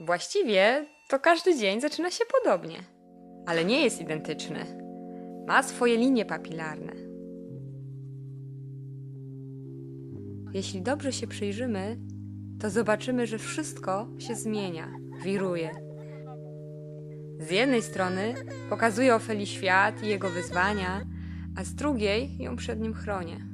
Właściwie to każdy dzień zaczyna się podobnie, ale nie jest identyczny. Ma swoje linie papilarne. Jeśli dobrze się przyjrzymy, to zobaczymy, że wszystko się zmienia, wiruje. Z jednej strony pokazuje Ofeli świat i jego wyzwania, a z drugiej ją przed nim chronię.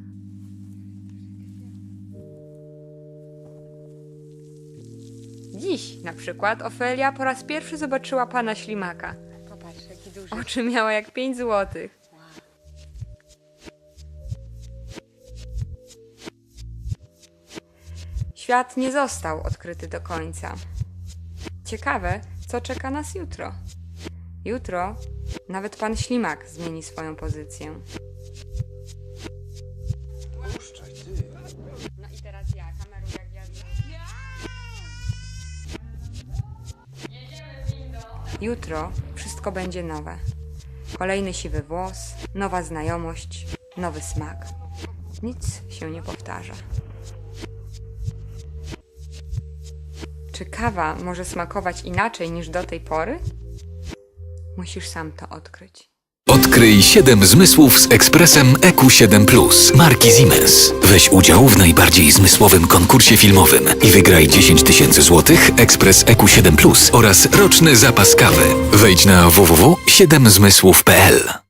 Dziś na przykład Ofelia po raz pierwszy zobaczyła pana ślimaka. Popatrz, jaki duży. Oczy miała jak 5 złotych. Świat nie został odkryty do końca. Ciekawe, co czeka nas jutro. Jutro nawet pan ślimak zmieni swoją pozycję. Jutro wszystko będzie nowe. Kolejny siwy włos, nowa znajomość, nowy smak. Nic się nie powtarza. Czy kawa może smakować inaczej niż do tej pory? Musisz sam to odkryć. Odkryj 7 zmysłów z ekspresem EQ7 Plus marki Siemens. Weź udział w najbardziej zmysłowym konkursie filmowym i wygraj 10 tysięcy złotych ekspres EQ7 Plus oraz roczny zapas kawy. Wejdź na www.7zmysłów.pl